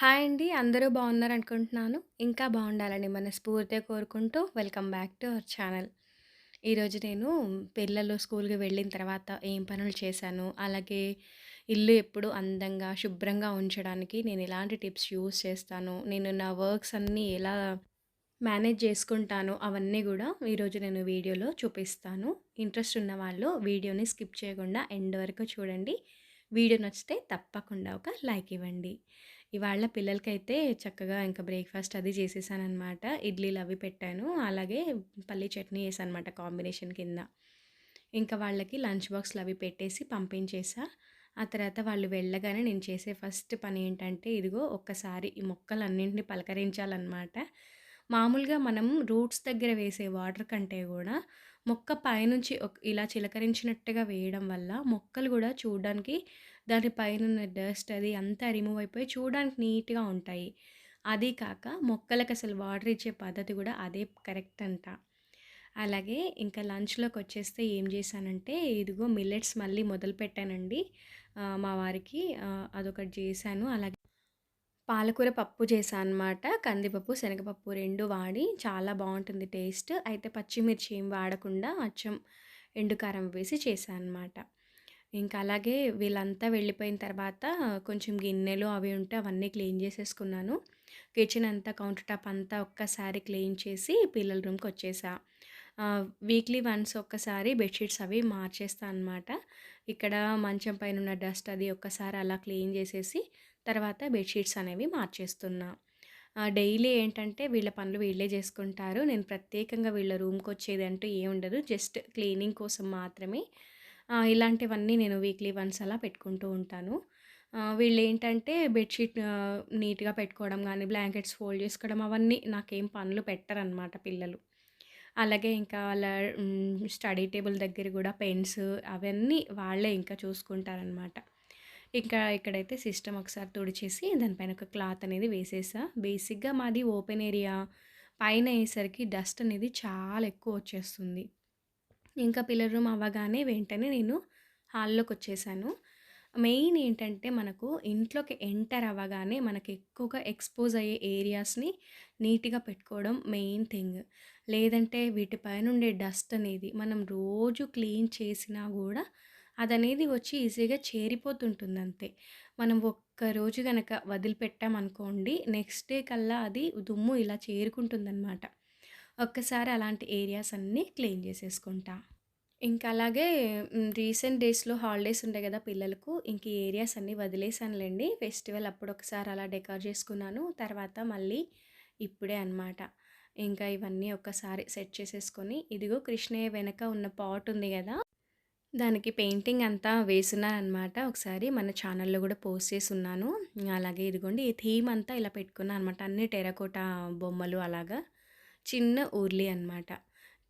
Hi అండి. అందరూ బాగున్నారనుకుంటున్నాను. ఇంకా బాగుండాలని మనస్ఫూర్తిగా కోరుకుంటూ welcome back to our channel. ఈరోజు నేను పిల్లలు స్కూల్‌కి వెళ్ళిన తర్వాత ఏం పనులు చేశాను, అలాగే ఇల్లు ఎప్పుడు అందంగా, శుభ్రంగా ఉంచడానికి నేను ఎలాంటి టిప్స్ యూజ్ చేస్తాను, నేను నా వర్క్స్ అన్నీ ఎలా మేనేజ్ చేసుకుంటాను, అవన్నీ కూడా ఈరోజు నేను వీడియోలో చూపిస్తాను. ఇంట్రెస్ట్ ఉన్న వాళ్ళు వీడియోని స్కిప్ చేయకుండా ఎండ్ వరకు చూడండి. వీడియో నచ్చితే తప్పకుండా ఒక లైక్ ఇవ్వండి. ఇవాళ పిల్లలకైతే చక్కగా ఇంకా బ్రేక్‌ఫాస్ట్ అది చేసేసాననమాట. ఇడ్లీలు అవి పెట్టాను. అలాగే పల్లి చట్నీ వేసానమాట కాంబినేషన్ కింద. ఇంకా వాళ్ళకి లంచ్ బాక్స్‌లు అవి పెట్టేసి పంపించేసా. ఆ తర్వాత వాళ్ళు వెళ్ళగానే నేను చేసే ఫస్ట్ పని ఏంటంటే, ఇదిగో ఒక్కసారి ఈ మొక్కలన్నింటిని పలకరించాలన్నమాట మామూలుగా మనం రూట్స్ దగ్గర వేసే వాటర్ కంటే కూడా మొక్క పైనుంచి ఒక ఇలా చిలకరించినట్టుగా వేయడం వల్ల మొక్కలు కూడా చూడడానికి దానిపైన ఉన్న డస్ట్ అది అంతా రిమూవ్ అయిపోయి చూడడానికి నీట్‌గా ఉంటాయి. అది కాక మొక్కలకసలు వాటర్ ఇచ్చే పద్ధతి కూడా అదే కరెక్ట్ అంట. అలాగే ఇంకా లంచ్లోకి వచ్చేస్తే ఏం చేశానంటే, ఇదిగో మిల్లెట్స్ మళ్ళీ మొదలు పెట్టానండి మా వారికి అదొకటి చేశాను. అలాగే పాలకూర పప్పు చేశాను అనమాట. కందిపప్పు, శనగపప్పు రెండు వాడి చాలా బాగుంటుంది టేస్ట్. అయితే పచ్చిమిర్చి ఏం వాడకుండా అచ్చం ఎండు కారం వేసి చేశాను అనమాట. ఇంకా అలాగే వీళ్ళంతా వెళ్ళిపోయిన తర్వాత కొంచెం గిన్నెలు అవి ఉంటే అవన్నీ క్లీన్ చేసేసుకున్నాను. కిచెన్ అంతా కౌంటర్ టాప్ అంతా ఒక్కసారి క్లీన్ చేసి పిల్లల రూమ్కి వచ్చేసా వీక్లీ వన్స్ ఒక్కసారి బెడ్‌షీట్స్ అవి మార్చేస్తా అనమాట. ఇక్కడ మంచం పైన ఉన్న డస్ట్ అది ఒక్కసారి అలా క్లీన్ చేసేసి తర్వాత బెడ్‌షీట్స్ అనేవి మార్చేస్తున్నా. డైలీ ఏంటంటే వీళ్ళ పనులు వీళ్ళే చేసుకుంటారు. నేను ప్రత్యేకంగా వీళ్ళ రూమ్కి వచ్చేది అంటూ ఏముండదు. జస్ట్ క్లీనింగ్ కోసం మాత్రమే. ఇలాంటివన్నీ నేను వీక్లీ వన్స్ అలా పెట్టుకుంటూ ఉంటాను. వీళ్ళు ఏంటంటే బెడ్‌షీట్ నీట్‌గా పెట్టుకోవడం కానీ బ్లాంకెట్స్ ఫోల్డ్ చేసుకోవడం అవన్నీ నాకేం పనులు పెట్టరనమాట పిల్లలు. అలాగే ఇంకా వాళ్ళ స్టడీ టేబుల్ దగ్గర కూడా పెన్స్ అవన్నీ వాళ్ళే ఇంకా చూసుకుంటారనమాట. ఇంకా ఇక్కడైతే సిస్టమ్ ఒకసారి తుడిచేసి దానిపైన ఒక క్లాత్ అనేది వేసేసా. బేసిక్‌గా మాది ఓపెన్ ఏరియా. పైన అయ్యేసరికి డస్ట్ అనేది చాలా ఎక్కువ వచ్చేస్తుంది. ఇంకా పిల్లర్ రూమ్ అవ్వగానే వెంటనే నేను హాల్లోకి వచ్చేసాను మెయిన్ ఏంటంటే మనకు ఇంట్లోకి ఎంటర్ అవ్వగానే మనకి ఎక్కువగా ఎక్స్‌పోజ్ అయ్యే ఏరియాస్‌ని నీట్‌గా పెట్టుకోవడం మెయిన్ థింగ్. లేదంటే వీటి పైనుండే డస్ట్ అనేది మనం రోజు క్లీన్ చేసినా కూడా అదనేది వచ్చి ఈజీగా చేరిపోతుంటుంది అంతే మనం ఒక్కరోజు కనుక వదిలిపెట్టామనుకోండి నెక్స్ట్ డే కల్లా అది దుమ్ము ఇలా చేరుకుంటుందనమాట. ఒక్కసారి అలాంటి ఏరియాస్ అన్నీ క్లీన్ చేసేసుకుంటా. ఇంకా అలాగే రీసెంట్ డేస్‌లో హాలిడేస్ ఉంటాయి కదా పిల్లలకు. ఇంక ఈ ఏరియాస్ అన్నీ వదిలేసానులేండి ఫెస్టివల్ అప్పుడు ఒకసారి అలా డెకర్ చేసుకున్నాను. తర్వాత మళ్ళీ ఇప్పుడే అనమాట. ఇంకా ఇవన్నీ ఒక్కసారి సెట్ చేసేసుకొని, ఇదిగో కృష్ణయ్య వెనక ఉన్న పాట్ ఉంది కదా దానికి పెయింటింగ్ అంతా వేసున్నాననమాట. ఒకసారి మన ఛానల్‌లో కూడా పోస్ట్ చేసున్నాను. అలాగే ఇదిగోండి ఈ థీమ్ అంతా ఇలా పెట్టుకున్నాను అనమాట. అన్ని టెరకోట బొమ్మలు అలాగా. చిన్న ఊర్లీ అనమాట.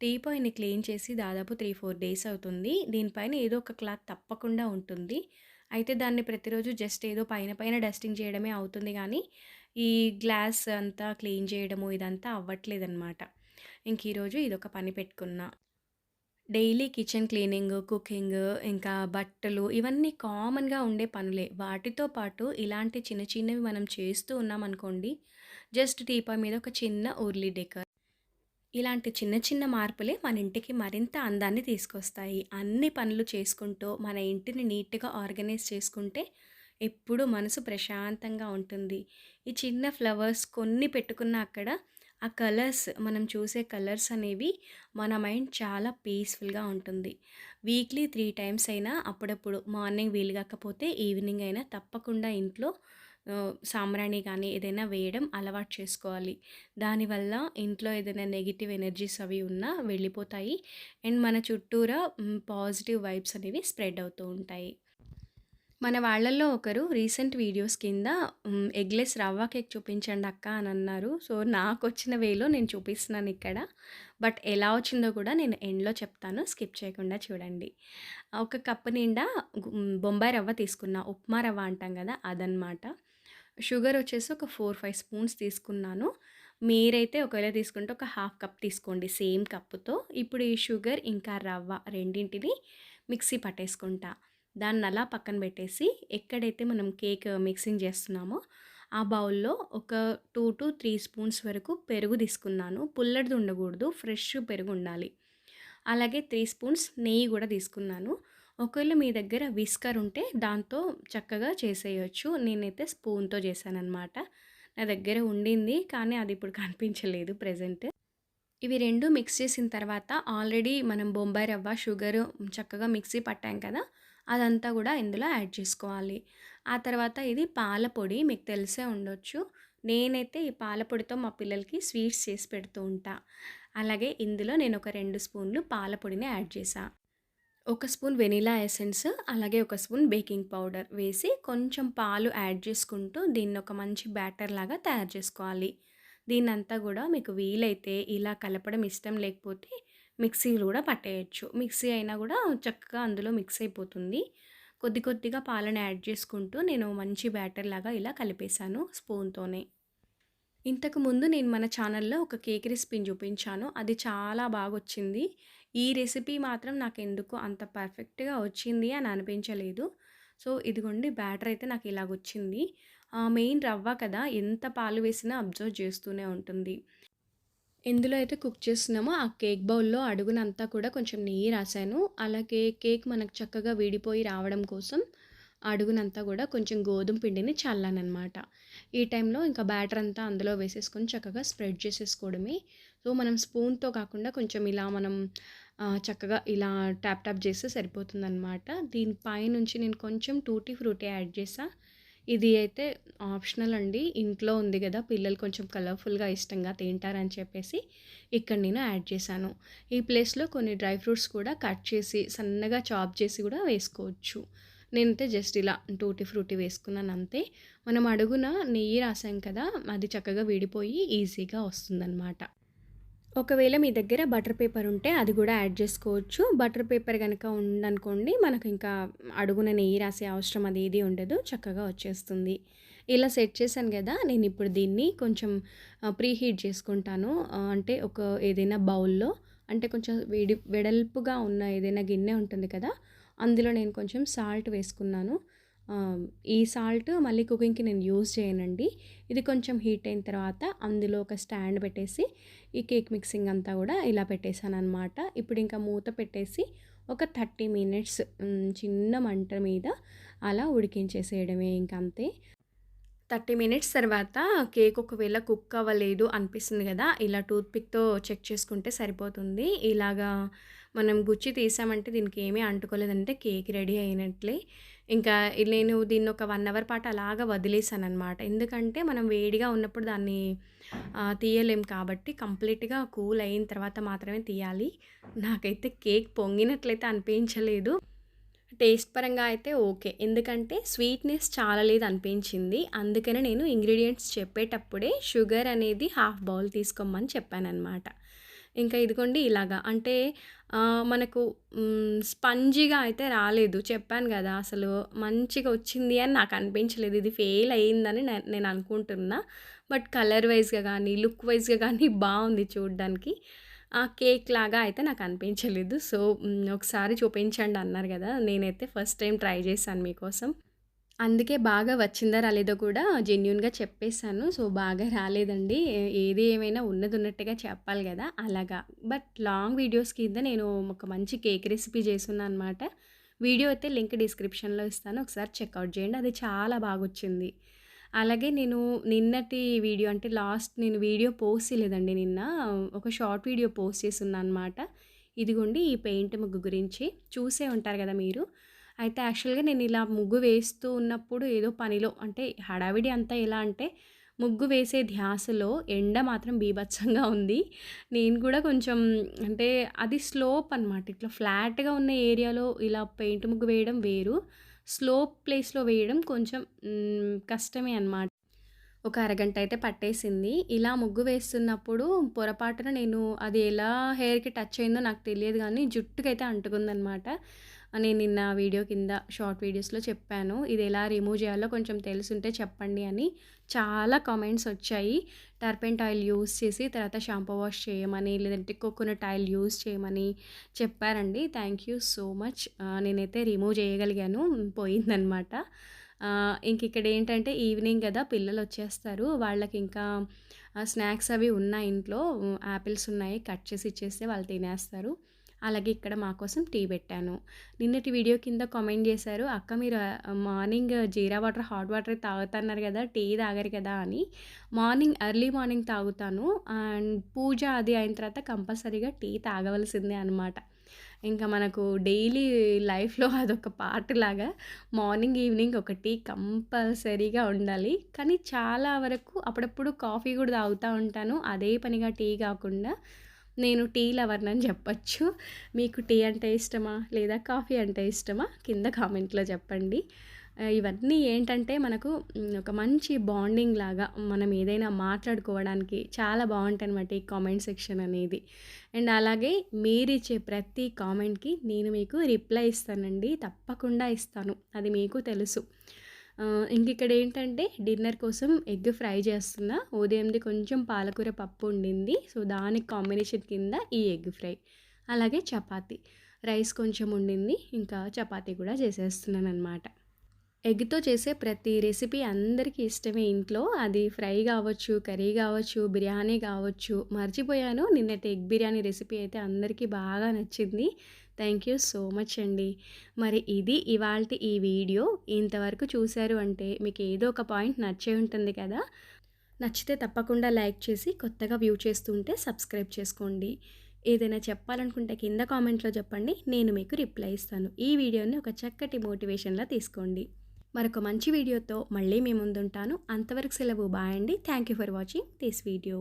టీపాయ్‌ని క్లీన్ చేసి దాదాపు 3, 4 డేస్ అవుతుంది. దీనిపైన ఏదో ఒక క్లాత్ తప్పకుండా ఉంటుంది. అయితే దాన్ని ప్రతిరోజు జస్ట్ ఏదో పైన పైన డస్టింగ్ చేయడమే అవుతుంది కానీ ఈ గ్లాస్ అంతా క్లీన్ చేయడము ఇదంతా అవ్వట్లేదన్నమాట ఇంక ఈరోజు ఇదొక పని పెట్టుకున్నా. డైలీ కిచెన్ క్లీనింగ్, కుకింగ్, ఇంకా బట్టలు ఇవన్నీ కామన్‌గా ఉండే పనులే. వాటితో పాటు ఇలాంటి చిన్న చిన్నవి మనం చేస్తూ ఉన్నామనుకోండి, జస్ట్ టీపా మీద ఒక చిన్న ఊర్లీ డెకర్. ఇలాంటి చిన్న చిన్న మార్పులే మన ఇంటికి మరింత అందాన్ని తీసుకొస్తాయి. అన్ని పనులు చేసుకుంటూ మన ఇంటిని నీట్‌గా ఆర్గనైజ్ చేసుకుంటే ఎప్పుడూ మనసు ప్రశాంతంగా ఉంటుంది. ఈ చిన్న ఫ్లవర్స్ కొన్ని పెట్టుకున్న అక్కడ ఆ కలర్స్ మనం చూసే కలర్స్ అనేవి మన మైండ్ చాలా పీస్‌ఫుల్‌గా ఉంటుంది. వీక్లీ త్రీ టైమ్స్ అయినా అప్పుడప్పుడు మార్నింగ్ వీలు కాకపోతే ఈవినింగ్ అయినా తప్పకుండా ఇంట్లో సాంబ్రాణి కానీ ఏదైనా వేయడం అలవాటు చేసుకోవాలి. దానివల్ల ఇంట్లో ఏదైనా నెగిటివ్ ఎనర్జీస్ అవి ఉన్నా వెళ్ళిపోతాయి. అండ్ మన చుట్టూరా పాజిటివ్ వైబ్స్ అనేవి స్ప్రెడ్ అవుతూ ఉంటాయి. మన వాళ్ళల్లో ఒకరు రీసెంట్ వీడియోస్ కింద ఎగ్‌లెస్ రవ్వ కేక్ చూపించండి అక్క అని అన్నారు. సో, నాకు వచ్చిన వేలో నేను చూపిస్తున్నాను ఇక్కడ. బట్ ఎలా వచ్చిందో కూడా నేను ఎండ్‌లో చెప్తాను. స్కిప్ చేయకుండా చూడండి. ఒక కప్పు నిండా బొంబాయి రవ్వ తీసుకున్నా. ఉప్మా రవ్వ అంటాం కదా అదనమాట. షుగర్ వచ్చేసి ఒక 4, 5 స్పూన్స్ తీసుకున్నాను. మీరైతే ఒకవేళ తీసుకుంటే ఒక హాఫ్ కప్ తీసుకోండి సేమ్ కప్పుతో. ఇప్పుడు ఈ షుగర్ ఇంకా రవ్వ రెండింటిని మిక్సీ పట్టేసుకుంటా. దాన్ని అలా పక్కన పెట్టేసి ఎక్కడైతే మనం కేక్ మిక్సింగ్ చేస్తున్నామో ఆ బౌల్‌లో ఒక 2-3 స్పూన్స్ వరకు పెరుగు తీసుకున్నాను. పుల్లడిది ఉండకూడదు. ఫ్రెష్ పెరుగు ఉండాలి. అలాగే త్రీ స్పూన్స్ నెయ్యి కూడా తీసుకున్నాను. ఒకవేళ మీ దగ్గర విస్కర్ ఉంటే దాంతో చక్కగా చేసేయొచ్చు. నేనైతే స్పూన్‌తో చేశాననమాట. నా దగ్గర ఉండింది. కానీ అది ఇప్పుడు కనిపించలేదు ప్రజెంట్ ఇవి రెండు మిక్స్ చేసిన తర్వాత ఆల్రెడీ మనం బొంబాయి రవ్వ, షుగరు చక్కగా మిక్సీ పట్టాం కదా! అదంతా కూడా ఇందులో యాడ్ చేసుకోవాలి. ఆ తర్వాత ఇది పాల పొడి మీకు తెలిసే ఉండొచ్చు. నేనైతే ఈ పాల పొడితో మా పిల్లలకి స్వీట్స్ చేసి పెడుతూ ఉంటా. అలాగే ఇందులో నేను ఒక రెండు స్పూన్లు పాల పొడిని యాడ్ చేశా. ఒక స్పూన్ వెనీలా ఎసెన్స్ అలాగే ఒక స్పూన్ బేకింగ్ పౌడర్ వేసి కొంచెం పాలు యాడ్ చేసుకుంటూ దీన్ని ఒక మంచి బ్యాటర్ లాగా తయారు చేసుకోవాలి. దీన్నంతా కూడా మీకు వీలైతే ఇలా కలపడం ఇష్టం లేకపోతే మిక్సీలు కూడా పట్టేయొచ్చు. మిక్సీ అయినా కూడా చక్కగా అందులో మిక్స్ అయిపోతుంది. కొద్ది కొద్దిగా పాలను యాడ్ చేసుకుంటూ నేను మంచి బ్యాటర్ లాగా ఇలా కలిపేశాను స్పూన్‌తోనే. ఇంతకుముందు నేను మన ఛానల్‌లో ఒక కేక్ రెసిపీని చూపించాను. అది చాలా బాగా వచ్చింది ఈ రెసిపీ మాత్రం నాకు ఎందుకు అంత పర్ఫెక్ట్‌గా వచ్చింది అని అనిపించలేదు. సో, ఇదిగోండి బ్యాటర్ అయితే నాకు ఇలాగ వచ్చింది మెయిన్ రవ్వ కదా! ఎంత పాలు వేసినా అబ్జర్వ్ చేస్తూనే ఉంటుంది. ఎందులో అయితే కుక్ చేస్తున్నామో ఆ కేక్ బౌల్‌లో అడుగునంతా కూడా కొంచెం నెయ్యి రాశాను. అలాగే కేక్ మనకు చక్కగా విడిపోయి రావడం కోసం అడుగునంతా కూడా కొంచెం గోధుమ పిండిని చల్లానమాట ఈ టైంలో ఇంకా బ్యాటర్ అంతా అందులో వేసేసుకొని చక్కగా స్ప్రెడ్ చేసేసుకోవడమే. సో, మనం స్పూన్‌తో కాకుండా కొంచెం ఇలా మనం చక్కగా ఇలా ట్యాప్ ట్యాప్ చేస్తే సరిపోతుందనమాట. దీనిపైనుంచి నేను కొంచెం టూటీ ఫ్రూటీ యాడ్ చేసా ఇది అయితే ఆప్షనల్ అండి. ఇంట్లో ఉంది కదా పిల్లలు కొంచెం కలర్‌ఫుల్‌గా ఇష్టంగా తింటారని చెప్పేసి ఇక్కడ నేను యాడ్ చేశాను. ఈ ప్లేస్‌లో కొన్ని డ్రై ఫ్రూట్స్ కూడా కట్ చేసి సన్నగా చాప్ చేసి కూడా వేసుకోవచ్చు. నేనైతే జస్ట్ ఇలా టూటీ ఫ్రూటీ వేసుకున్నాను అంతే. మనం అడుగున నెయ్యి రాసాం కదా! అది చక్కగా విడిపోయి ఈజీగా వస్తుందనమాట. ఒకవేళ మీ దగ్గర బటర్ పేపర్ ఉంటే అది కూడా యాడ్ చేసుకోవచ్చు. బటర్ పేపర్ కనుక ఉందనుకోండి మనకు ఇంకా అడుగున నెయ్యి రాసే అవసరం అది ఏది ఉండదు. చక్కగా వచ్చేస్తుంది. ఇలా సెట్ చేశాను కదా నేను ఇప్పుడు దీన్ని కొంచెం ప్రీహీట్ ప్రీ హీట్ చేసుకుంటాను. అంటే ఒక ఏదైనా బౌల్‌లో అంటే కొంచెం వేడి వెడల్పుగా ఉన్న ఏదైనా గిన్నె ఉంటుంది కదా! అందులో నేను కొంచెం సాల్ట్ వేసుకున్నాను. ఈ సాల్ట్ మళ్ళీ కుకింగ్‌కి నేను యూజ్ చేయనండి. ఇది కొంచెం హీట్ అయిన తర్వాత అందులో ఒక స్టాండ్ పెట్టేసి ఈ కేక్ మిక్సింగ్ అంతా కూడా ఇలా పెట్టేసాననమాట. ఇప్పుడు ఇంకా మూత పెట్టేసి ఒక 30 మినిట్స్ చిన్న మంట మీద అలా ఉడికించేసేయడమే ఇంకంతే. 30 మినిట్స్ తర్వాత కేక్ ఒకవేళ కుక్ అవ్వలేదు అనిపిస్తుంది కదా ఇలా టూత్పిక్తో చెక్ చేసుకుంటే సరిపోతుంది. ఇలాగా మనం గుచ్చి తీసామంటే దీనికి ఏమీ అంటుకోలేదంటే కేక్ రెడీ అయినట్లే. ఇంకా నేను దీన్ని ఒక వన్ అవర్ పాటు అలాగా వదిలేసాననమాట. ఎందుకంటే మనం వేడిగా ఉన్నప్పుడు దాన్ని తీయలేం కాబట్టి కంప్లీట్‌గా కూల్ అయిన తర్వాత మాత్రమే తీయాలి. నాకైతే కేక్ పొంగినట్లయితే అనిపించలేదు. టేస్ట్ పరంగా అయితే ఓకే. ఎందుకంటే స్వీట్‌నెస్ చాలా లేదు అనిపించింది. అందుకనే నేను ఇంగ్రీడియంట్స్ చెప్పేటప్పుడే షుగర్ అనేది హాఫ్ బౌల్ తీసుకోమని చెప్పానన్నమాట ఇంకా ఇదిగోండి ఇలాగా అంటే మనకు స్పంజిగా స్పంజీగా అయితే రాలేదు. చెప్పాను కదా అసలు మంచిగా వచ్చింది అని నాకు అనిపించలేదు. ఇది ఫెయిల్ అయిందని నేను అనుకుంటున్నా. బట్ కలర్ వైస్‌గా కానీ లుక్ వైస్‌గా కానీ బాగుంది చూడ్డానికి. ఆ కేక్ లాగా అయితే నాకు అనిపించలేదు. సో, ఒకసారి చూపించండి అన్నారు కదా నేనైతే ఫస్ట్ టైం ట్రై చేశాను మీకోసం. అందుకే బాగా వచ్చిందా రాలేదో కూడా జెన్యున్గా చెప్పేసాను. సో, బాగా రాలేదండి. ఏది ఏమైనా ఉన్నది ఉన్నట్టుగా చెప్పాలి కదా అలాగా. బట్ లాంగ్ వీడియోస్ కింద నేను ఒక మంచి కేక్ రెసిపీ చేస్తున్నాను అనమాట. వీడియో అయితే లింక్ డిస్క్రిప్షన్‌లో ఇస్తాను. ఒకసారి చెక్అవుట్ చేయండి. అది చాలా బాగా వచ్చింది అలాగే నేను నిన్నటి వీడియో అంటే లాస్ట్ నేను వీడియో పోస్ట్ చేయలేదండి నిన్న. ఒక షార్ట్ వీడియో పోస్ట్ చేస్తున్నాను అనమాట. ఇదిగోండి ఈ పెయింట్ ముగ్గు గురించి. చూసే ఉంటారు కదా మీరు. అయితే యాక్చువల్‌గా నేను ఇలా ముగ్గు వేస్తూ ఉన్నప్పుడు ఏదో పనిలో అంటే హడావిడి అంతా ఎలా అంటే ముగ్గు వేసే ధ్యాసలో ఎండ మాత్రం బీభత్సంగా ఉంది. నేను కూడా కొంచెం అంటే అది స్లోప్ అనమాట. ఇట్లా ఫ్లాట్‌గా ఉన్న ఏరియాలో ఇలా పెయింట్ ముగ్గు వేయడం వేరు. స్లోప్ ప్లేస్‌లో వేయడం కొంచెం కష్టమే అనమాట. ఒక అరగంట అయితే పట్టేసింది. ఇలా ముగ్గు వేస్తున్నప్పుడు పొరపాటున నేను అది ఎలా హెయిర్‌కి టచ్ అయిందో నాకు తెలియదు కానీ జుట్టుకైతే అంటుకుందనమాట. నేను నిన్న వీడియో కింద షార్ట్ వీడియోస్‌లో చెప్పాను. ఇది ఎలా రిమూవ్ చేయాలో కొంచెం తెలుసుంటే చెప్పండి అని. చాలా కామెంట్స్ వచ్చాయి. టర్పెంట్ ఆయిల్ యూజ్ చేసి తర్వాత షాంపూ వాష్ చేయమని, లేదంటే కోకోనట్ ఆయిల్ యూస్ చేయమని చెప్పారండి. Thank you so much. నేనైతే రిమూవ్ చేయగలిగాను. పోయిందనమాట. ఇంక ఇక్కడ ఏంటంటే ఈవినింగ్ పిల్లలు వచ్చేస్తారు వాళ్ళకి ఇంకా స్నాక్స్ అవి ఉన్నాయి ఇంట్లో. యాపిల్స్ ఉన్నాయి. కట్ చేసి ఇచ్చేస్తే వాళ్ళు తినేస్తారు. అలాగే ఇక్కడ మా కోసం టీ పెట్టాను. నిన్నటి వీడియో కింద కామెంట్ చేశారు "అక్క మీరు మార్నింగ్ జీరా వాటర్, హాట్ వాటర్ తాగుతన్నారు కదా టీ తాగరు కదా!" అని. మార్నింగ్ ఎర్లీ మార్నింగ్ తాగుతాను. అండ్ పూజ అది అయిన తర్వాత కంపల్సరీగా టీ తాగవలసిందే అనమాట. ఇంకా మనకు డైలీ లైఫ్‌లో అదొక పార్ట్ లాగా మార్నింగ్, ఈవినింగ్ ఒక టీ కంపల్సరీగా ఉండాలి. కానీ చాలా వరకు అప్పుడప్పుడు కాఫీ కూడా తాగుతూ ఉంటాను. అదే పనిగా టీ కాకుండా నేను టీ లవర్‌నని చెప్పచ్చు మీకు టీ అంటే ఇష్టమా? లేదా కాఫీ అంటే ఇష్టమా? కింద కామెంట్‌లో చెప్పండి. ఇవన్నీ ఏంటంటే మనకు ఒక మంచి బాండింగ్ లాగా మనం ఏదైనా మాట్లాడుకోవడానికి చాలా బావుంటాయనమాట ఈ కామెంట్ సెక్షన్ అనేది. అండ్ అలాగే మీరిచ్చే ప్రతి కామెంట్‌కి నేను మీకు రిప్లై ఇస్తానండి. తప్పకుండా ఇస్తాను. అది మీకు తెలుసు. ఆహ్, ఇంకిక్కడేంటంటే డిన్నర్ కోసం ఎగ్ ఫ్రై చేస్తున్నా. ఉదయంది కొంచెం పాలకూర పప్పు ఉండింది. సో, దానికి కాంబినేషన్ కింద ఈ ఎగ్ ఫ్రై. అలాగే చపాతి రైస్ కొంచెం ఉండింది. ఇంకా చపాతీ కూడా చేసేస్తున్నాను అనమాట ఎగ్‌తో చేసే ప్రతి రెసిపీ అందరికీ ఇష్టమే ఇంట్లో. అది ఫ్రై కావచ్చు కర్రీ కావచ్చు బిర్యానీ కావచ్చు మర్చిపోయాను నిన్నటి ఎగ్ బిర్యానీ రెసిపీ అయితే అందరికీ బాగా నచ్చింది. థ్యాంక్ యూ సో మచ్ అండి. మరి ఇది ఇవాళ ఈ వీడియో. ఇంతవరకు చూశారు అంటే మీకు ఏదో ఒక పాయింట్ నచ్చే ఉంటుంది కదా! నచ్చితే తప్పకుండా లైక్ చేసి కొత్తగా వ్యూ చేస్తుంటే సబ్స్క్రైబ్ చేసుకోండి. ఏదైనా చెప్పాలనుకుంటే కింద కామెంట్‌లో చెప్పండి. నేను మీకు రిప్లై ఇస్తాను. ఈ వీడియోని ఒక చక్కటి మోటివేషన్‌లా తీసుకోండి. మరొక మంచి వీడియోతో మళ్ళీ మీ ముందుంటాను. అంతవరకు సెలవు. బాయ్ అండి. Thank you for watching this video.